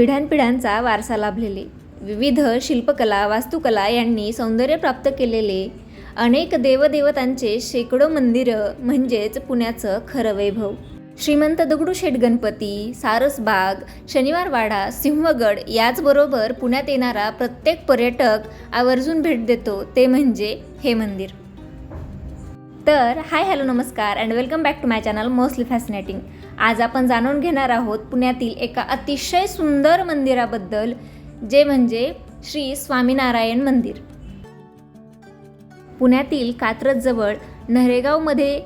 पिढ्यानपिढ्यांचा वारसा लाभलेले. विविध शिल्पकला वास्तुकला यांनी सौंदर्य प्राप्त केलेले. अनेक देवदेवतांचे शेकडो मंदिरं म्हणजेच पुण्याचं खरं वैभव. श्रीमंत दगडूशेठ गणपती सारसबाग शनिवारवाडा सिंहगड याचबरोबर पुण्यात येणारा प्रत्येक पर्यटक आवर्जून भेट देतो ते म्हणजे हे मंदिर. तर हाय हॅलो नमस्कार and welcome back to my channel mostly fascinating. आज आपण जाणून घेणार आहोत पुण्यातील एका अतिशय सुंदर मंदिराबद्दल जे म्हणजे श्री स्वामीनारायण मंदिर. पुण्यातील कात्रजजवळ नरेगावमध्ये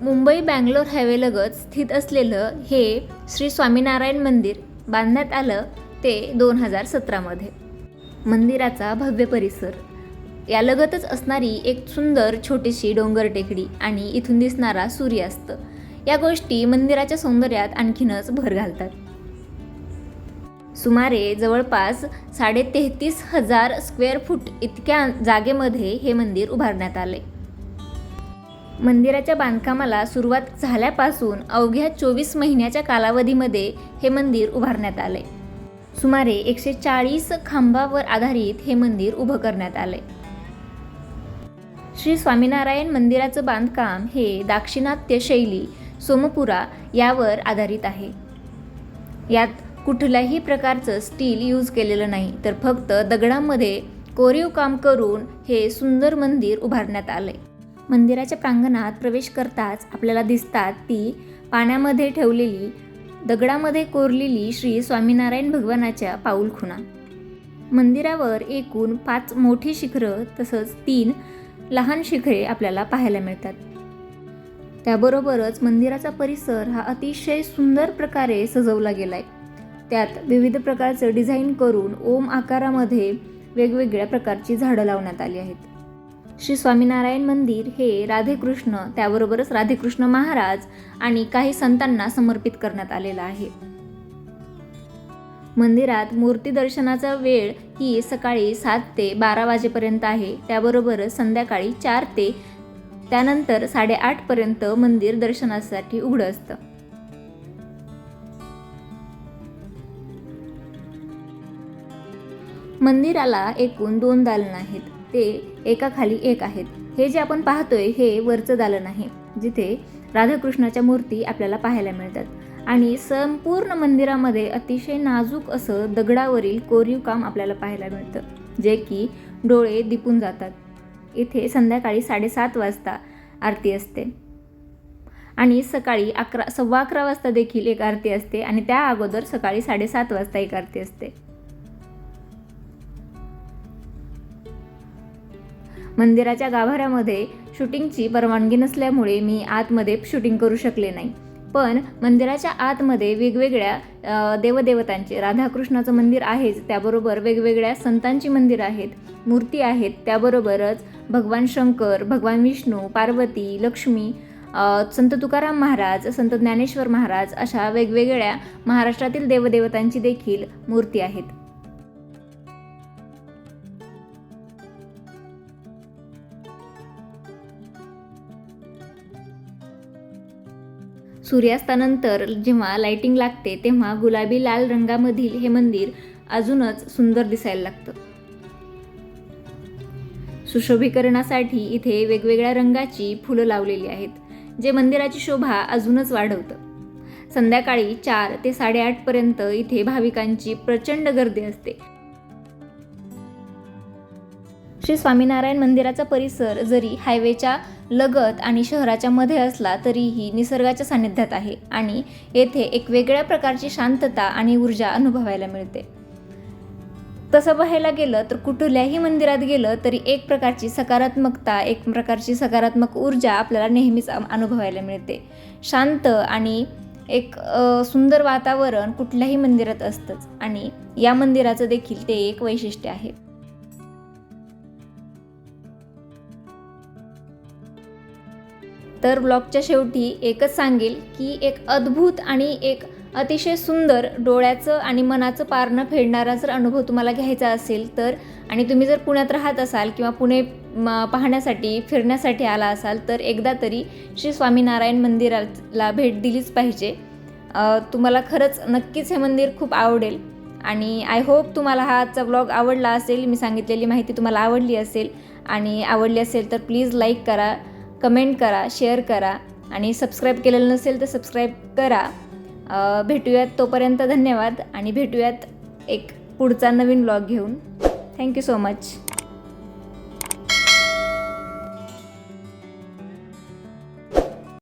मुंबई बँगलोर हायवेलगत स्थित असलेलं हे श्री स्वामीनारायण मंदिर बांधण्यात आलं ते दोन हजार सतरामध्ये. मंदिराचा भव्य परिसर. यालगतच असणारी एक सुंदर छोटीशी डोंगर टेकडी आणि इथून दिसणारा सूर्यास्त. या गोष्टी मंदिराच्या सौंदर्यात आणखीनच भर घालतात. सुमारे जवळपास साडे तेहतीस हजार स्क्वेअर फूट इतक्या जागेमध्ये हे मंदिर उभारण्यात आले. मंदिराच्या बांधकामाला सुरुवात झाल्यापासून अवघ्या चोवीस महिन्याच्या कालावधीमध्ये हे मंदिर उभारण्यात आले. सुमारे एकशे चाळीस खांबावर आधारित हे मंदिर उभं करण्यात आले. श्री स्वामीनारायण मंदिराचं बांधकाम हे दाक्षिणात्य शैली सोमपुरा यावर आधारित आहे. यात कुठल्याही प्रकारचं स्टील यूज केलेलं नाही तर फक्त दगडामध्ये कोरीव काम करून हे सुंदर मंदिर उभारण्यात आले मंदिराच्या प्रांगणात प्रवेश करताच आपल्याला दिसतात ती पाण्यामध्ये ठेवलेली दगडामध्ये कोरलेली श्री स्वामीनारायण भगवानाच्या पाऊलखुणा मंदिरावर एकूण पाच मोठी शिखरं तसंच तीन लहान शिखरे आपल्याला पाहायला मिळतात. त्याबरोबरच मंदिराचा परिसर हा अतिशय सुंदर प्रकारे सजवला गेलाय. त्यात विविध प्रकारचं डिझाईन करून ओम आकारामध्ये वेगवेगळ्या प्रकारची झाडं लावण्यात आली आहेत. श्री स्वामीनारायण मंदिर हे राधेकृष्ण त्याबरोबरच राधेकृष्ण महाराज आणि काही संतांना समर्पित करण्यात आलेलं आहे. मंदिरात मूर्ती दर्शनाचा वेळ ही सकाळी सात ते बारा वाजेपर्यंत आहे. त्याबरोबरच संध्याकाळी चार ते त्यानंतर साडेआठपर्यंत मंदिर दर्शनासाठी उघडं असतं. मंदिराला एकूण दोन दालन आहेत. ते एकाखाली एक आहेत. हे जे आपण पाहतोय हे वरचं दालन आहे जिथे राधाकृष्णाच्या मूर्ती आपल्याला पाहायला मिळतात. आणि संपूर्ण मंदिरामध्ये अतिशय नाजूक असं दगडावरील कोरीव काम आपल्याला पाहायला मिळतं जे की डोळे दिपून जातात. इथे संध्याकाळी साडेसात वाजता आरती असते. आणि सकाळी अकरा सव्वा अकरा वाजता देखील एक आरती असते आणि त्या अगोदर सकाळी साडेसात वाजता एक आरती असते. मंदिराच्या गाभाऱ्यामध्ये शूटिंगची परवानगी नसल्यामुळे मी आतमध्ये शूटिंग करू शकले नाही. पण मंदिराच्या आतमध्ये वेगवेगळ्या देवदेवतांचे राधाकृष्णाचं मंदिर आहेच त्याबरोबर वेगवेगळ्या संतांची मंदिरं आहेत मूर्ती आहेत त्याबरोबरच भगवान शंकर भगवान विष्णू पार्वती लक्ष्मी संत तुकाराम महाराज संत ज्ञानेश्वर महाराज अशा वेगवेगळ्या महाराष्ट्रातील देवदेवतांची देखील मूर्ती आहेत. सूर्यास्तानंतर जेव्हा लाइटिंग लागते तेव्हा गुलाबी लाल रंगामधील हे मंदिर अजूनच सुंदर दिसायला लागतं. सुशोभीकरणासाठी इथे वेगवेगळ्या रंगाची फुलं लावलेली आहेत जे मंदिराची शोभा अजूनच वाढवतं. संध्याकाळी चार ते साडेआठपर्यंत इथे भाविकांची प्रचंड गर्दी असते. श्री स्वामीनारायण मंदिराचा परिसर जरी हायवेच्या लगत आणि शहराच्या मध्ये असला तरीही निसर्गाच्या सानिध्यात आहे आणि येथे एक वेगळ्या प्रकारची शांतता आणि ऊर्जा अनुभवायला मिळते. तसं पाहायला गेलं तर कुठल्याही मंदिरात गेलं तरी एक प्रकारची सकारात्मकता एक प्रकारची सकारात्मक ऊर्जा आपल्याला नेहमीच अनुभवायला मिळते. शांत आणि एक सुंदर वातावरण कुठल्याही मंदिरात असतंच आणि या मंदिराचं देखील ते एक वैशिष्ट्य आहे. तर ब्लॉगच्या शेवटी एकच सांगेल की एक अद्भुत आणि एक अतिशय सुंदर डोळ्याचं आणि मनाचं पारणं फेडणारा जर अनुभव तुम्हाला घ्यायचा असेल तर आणि तुम्ही जर पुण्यात राहत असाल किंवा पुणे म, पाहण्यासाठी फिरण्यासाठी आला असाल तर एकदा तरी श्री स्वामीनारायण मंदिराला भेट दिलीच पाहिजे. तुम्हाला खरंच नक्कीच हे मंदिर खूप आवडेल. आणि आय होप तुम्हाला हा आजचा ब्लॉग आवडला असेल. मी सांगितलेली माहिती तुम्हाला आवडली असेल. आणि आवडली असेल तर प्लीज लाईक करा. कमेंट करा शेअर करा आणि सबस्क्राईब केलेलं नसेल तर सबस्क्राईब करा. भेटूयात तोपर्यंत धन्यवाद आणि भेटूयात एक पुढचा नवीन ब्लॉग घेऊन. Thank you so much